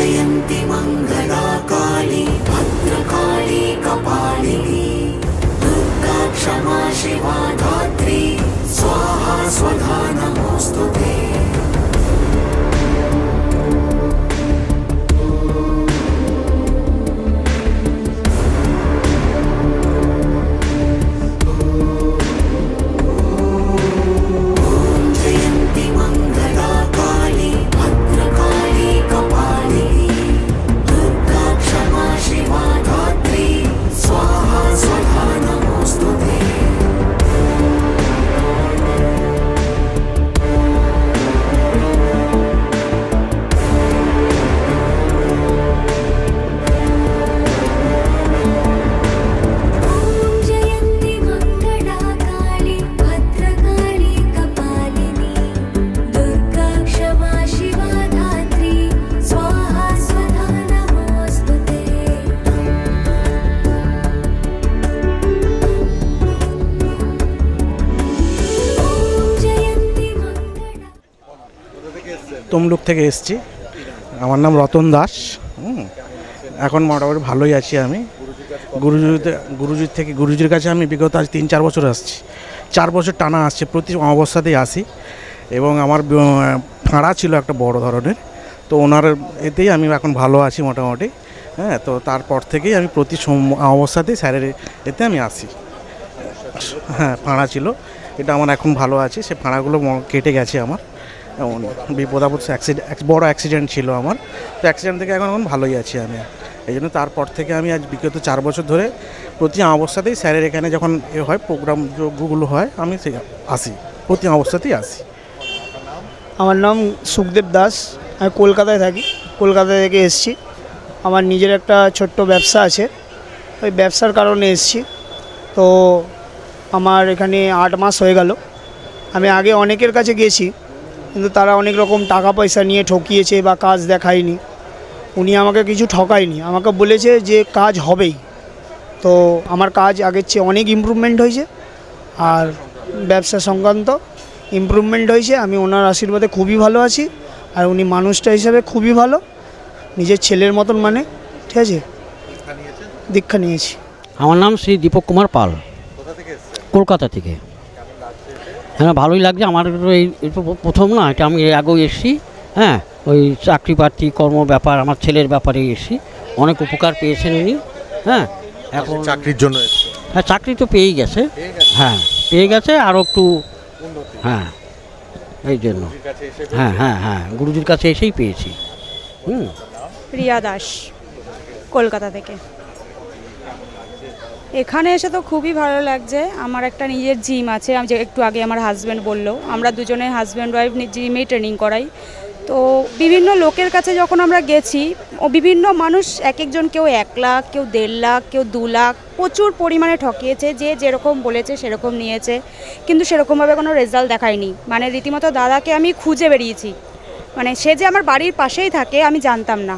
जयन्ति मङ्गला काली भद्रकाली कपालिनी दुर्गा क्षमा शिवा धात्री स्वाहा स्वधा তমলুক থেকে এসেছি। আমার নাম রতন দাস এখন মোটামুটি ভালোই আছি আমি। গুরুজিতে, গুরুজির থেকে, গুরুজির কাছে আমি বিগত আজ তিন, চার বছর আসছি। চার বছর টানা আসছে, প্রতি অবস্থাতেই আসি। এবং আমার ফাঁড়া ছিল একটা বড় ধরনের। তো ওনার এতেই আমি এখন ভালো আছি মোটামুটি হ্যাঁ। তো তারপর থেকেই আমি প্রতি অবস্থাতেই স্যারের এতে আমি আসি। হ্যাঁ ফাঁড়া ছিল। এটা আমার এখন ভালো আছে। সে ফাঁড়াগুলো কেটে গেছে আমার। এমন বিপদ আপদ অ্যাক্সিডেন্ট বড় অ্যাক্সিডেন্ট ছিল আমার। তো অ্যাক্সিডেন্ট থেকে এখন এখন ভালোই আছি আমি। এই জন্য তারপর থেকে আমি আজ বিগত চার বছর ধরে প্রতি অবস্থাতেই স্যারের এখানে যখন এ হয় প্রোগ্রাম যোগগুলো হয়, আমি সে আসি। প্রতি অবস্থাতেই আসি। আমার নাম সুখদেব দাস। আমি কলকাতায় থাকি। কলকাতা থেকে এসেছি। আমার নিজের একটা ছোট্ট ব্যবসা আছে। ওই ব্যবসার কারণে এসেছি। তো আমার এখানে আট মাস হয়ে গেল। আমি আগে অনেকের কাছে গেছি। কিন্তু তারা অনেক রকম টাকা পয়সা নিয়ে ঠকিয়েছে বা কাজ দেখায়নি। উনি আমাকে কিছু ঠকায়নি। আমাকে বলেছে যে কাজ হবেই। তো আমার কাজ আগের চেয়ে অনেক ইমপ্রুভমেন্ট হয়েছে আর ব্যবসা সংক্রান্ত ইমপ্রুভমেন্ট হয়েছে। আমি ওনার আশীর্বাদে খুবই ভালো আছি আর উনি মানুষটা হিসাবে খুবই ভালো। নিজের ছেলের মতন মানে ঠিক আছে? দীক্ষা নিয়েছি। আমার নাম শ্রী দীপক কুমার পাল। কলকাতা থেকে। হ্যাঁ ভালোই লাগছে। আমার এই প্রথম না এটা আমি এর আগেও এসেছি হ্যাঁ ওই চাকরি প্রার্থী কর্ম ব্যাপার আমার ছেলের ব্যাপারে এসেছি। অনেক উপকার পেয়েছেন উনি হ্যাঁ এখন চাকরির জন্য হ্যাঁ চাকরি তো পেয়েই গেছে হ্যাঁ পেয়ে গেছে আরও একটু হ্যাঁ এই জন্য। হ্যাঁ হ্যাঁ হ্যাঁ গুরুজির কাছে এসেই পেয়েছি। হুম। রিয়া দাস কলকাতা থেকে। এখানে এসে তো খুবই ভালো লাগছে। আমার একটা নিজের জিম আছে, আমি যে একটু আগে আমার হাজব্যান্ড বলল। আমরা দুজনে হাজব্যান্ড ওয়াইফ জিমেই ট্রেনিং করাই। তো বিভিন্ন লোকের কাছে যখন আমরা গেছি, ও বিভিন্ন মানুষ এক একজন কেউ এক লাখ, কেউ দেড় লাখ, কেউ দু লাখ, প্রচুর পরিমাণে ঠকিয়েছে, যে যেরকম বলেছে সেরকম নিয়েছে। কিন্তু সেরকমভাবে কোনো রেজাল্ট দেখায়নি। মানে রীতিমতো দাদাকে আমি খুঁজে বেরিয়েছি। মানে সে যে আমার বাড়ির পাশেই থাকে, আমি জানতাম না।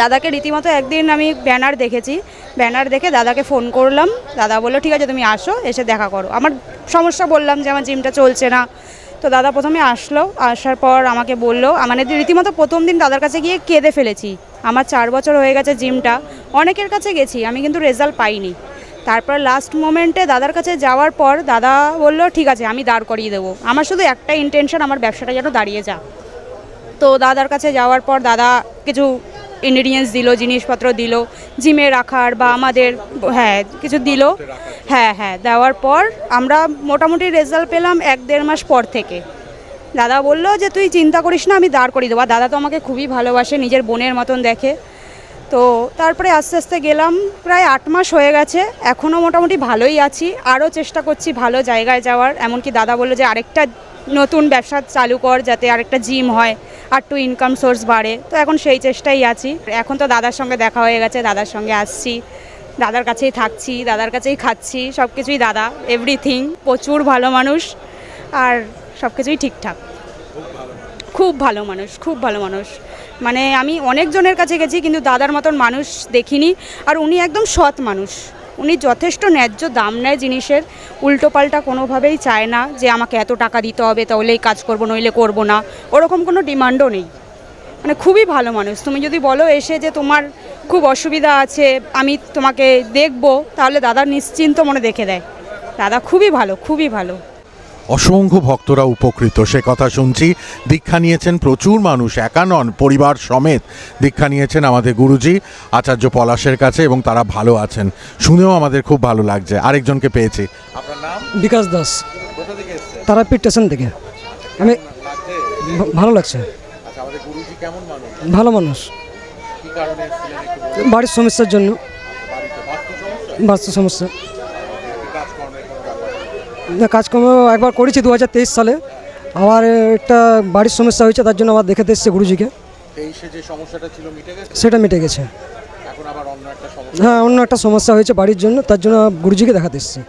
দাদাকে রীতিমতো একদিন আমি ব্যানার দেখেছি। ব্যানার দেখে দাদাকে ফোন করলাম। দাদা বলল, ঠিক আছে, তুমি আসো, এসে দেখা করো। আমার সমস্যা বললাম যে, আমার জিমটা চলছে না। তো দাদা প্রথমে আসলো, আসার পর আমাকে বলল মানে রীতিমতো প্রথম দিন দাদার কাছে গিয়ে কেঁদে ফেলেছি। আমার চার বছর হয়ে গেছে জিমটা। অনেকের কাছে গেছি, আমি কিন্তু রেজাল্ট পাইনি। তারপর লাস্ট মোমেন্টে দাদার কাছে যাওয়ার পর দাদা বলল, ঠিক আছে, আমি দাঁড় করিয়ে দেবো। আমার শুধু একটা ইন্টেনশন আমার ব্যবসাটা যেন দাঁড়িয়ে যা তো দাদার কাছে যাওয়ার পর দাদা কিছু ইনগ্রিডিয়েন্টস দিল, জিনিসপত্র দিল, জিমে রাখার বা আমাদের হ্যাঁ কিছু দিল। হ্যাঁ হ্যাঁ দেওয়ার পর আমরা মোটামুটি রেজাল্ট পেলাম এক দেড় মাস পর থেকে। দাদা বলল যে, তুই চিন্তা করিস না, আমি দাঁড় করিয়ে দেবো। দাদা তো আমাকে খুবই ভালোবাসে, নিজের বোনের মতন দেখে। তো তারপরে আস্তে আস্তে গেলাম, প্রায় আট মাস হয়ে গেছে এখনও মোটামুটি ভালোই আছি। আরও চেষ্টা করছি ভালো জায়গায় যাওয়ার। এমনকি দাদা বলল যে, আরেকটা নতুন ব্যবসা চালু কর যাতে আরেকটা জিম হয়, আর টু ইনকাম সোর্স বাড়ে। তো এখন সেই চেষ্টাই আছি। এখন তো দাদার সঙ্গে দেখা হয়ে গেছে, দাদার সঙ্গে আসছি। দাদার কাছেই থাকছি, দাদার কাছেই খাচ্ছি সব কিছুই দাদা এভরিথিং প্রচুর ভালো মানুষ, আর সব কিছুই ঠিকঠাক। খুব ভালো মানুষ, খুব ভালো মানুষ। মানে আমি অনেকজনের কাছে গেছি, কিন্তু দাদার মতন মানুষ দেখিনি, আর উনি একদম সৎ মানুষ। উনি যথেষ্ট ন্যায্য দাম নেয় জিনিসের। উল্টোপাল্টা কোনোভাবেই চায় না যে আমাকে এত টাকা দিতে হবে, তাহলে এই কাজ করব, নইলে করব না। ওরকম কোনো ডিমান্ডও নেই। মানে খুবই ভালো মানুষ। তুমি যদি বলো এসে যে তোমার খুব অসুবিধা আছে, আমি তোমাকে দেখব, তাহলে দাদা নিশ্চিন্ত মনে দেখে দেয়। দাদা খুবই ভালো খুবই ভালো। অসংখ্য ভক্তরা উপকৃত। সে কথা শুনছি দীক্ষা নিয়েছেন প্রচুর মানুষ একা নন পরিবার সমেত। দীক্ষা নিয়েছেন আমাদের গুরুজি আচার্য পলাশের কাছে এবং তারা ভালো আছেন। শুনেও আমাদের খুব ভালো লাগছে। আরেকজনকে পেয়েছি। আপনার নাম? বিকাশ দাস। তারাপীঠ স্টেশন থেকে। আমি ভালো লাগছে? আচ্ছা ভালো মানুষ। বাড়ির সমস্যার জন্য। বাস্তু সমস্যা বাস্তু সমস্যা কাজকর্মের কোনো ব্যাপার না, কাজকর্ম একবার করেছি দু হাজার তেইশ সালে। আমার একটা বাড়ির সমস্যা হয়েছে তার জন্য আবার দেখাতে এসছে গুরুজিকে। সেটা মিটে গেছে। হ্যাঁ অন্য একটা সমস্যা হয়েছে বাড়ির জন্য তার জন্য গুরুজিকে দেখাতে এসছি।